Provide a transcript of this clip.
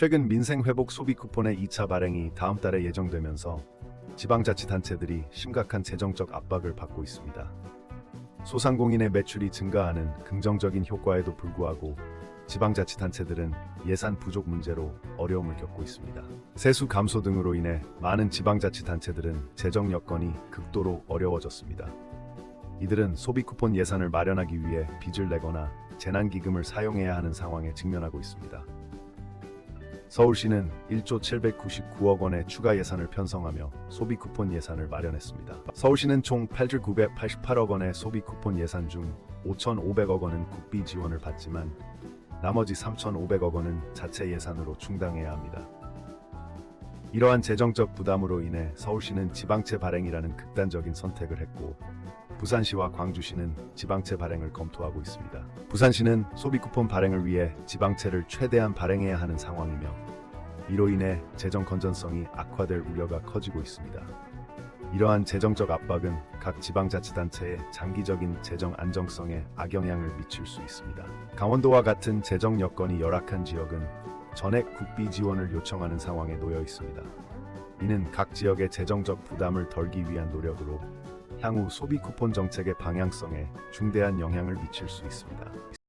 최근 민생회복 소비 쿠폰의 2차 발행이 다음 달에 예정되면서 지방자치단체들이 심각한 재정적 압박을 받고 있습니다. 소상공인의 매출이 증가하는 긍정적인 효과에도 불구하고 지방자치단체들은 예산 부족 문제로 어려움을 겪고 있습니다. 세수 감소 등으로 인해 많은 지방자치단체들은 재정 여건이 극도로 어려워졌습니다. 이들은 소비 쿠폰 예산을 마련하기 위해 빚을 내거나 재난기금을 사용해야 하는 상황에 직면하고 있습니다. 서울시는 1조 799억 원의 추가 예산을 편성하며 소비 쿠폰 예산을 마련했습니다. 서울시는 총 8조 988억 원의 소비 쿠폰 예산 중 5,500억 원은 국비 지원을 받지만 나머지 3,500억 원은 자체 예산으로 충당해야 합니다. 이러한 재정적 부담으로 인해 서울시는 지방채 발행이라는 극단적인 선택을 했고 부산시와 광주시는 지방채 발행을 검토하고 있습니다. 부산시는 소비 쿠폰 발행을 위해 지방채를 최대한 발행해야 하는 상황이며 이로 인해 재정 건전성이 악화될 우려가 커지고 있습니다. 이러한 재정적 압박은 각 지방자치단체의 장기적인 재정 안정성에 악영향을 미칠 수 있습니다. 강원도와 같은 재정 여건이 열악한 지역은 전액 국비 지원을 요청하는 상황에 놓여 있습니다. 이는 각 지역의 재정적 부담을 덜기 위한 노력으로 향후 소비 쿠폰 정책의 방향성에 중대한 영향을 미칠 수 있습니다.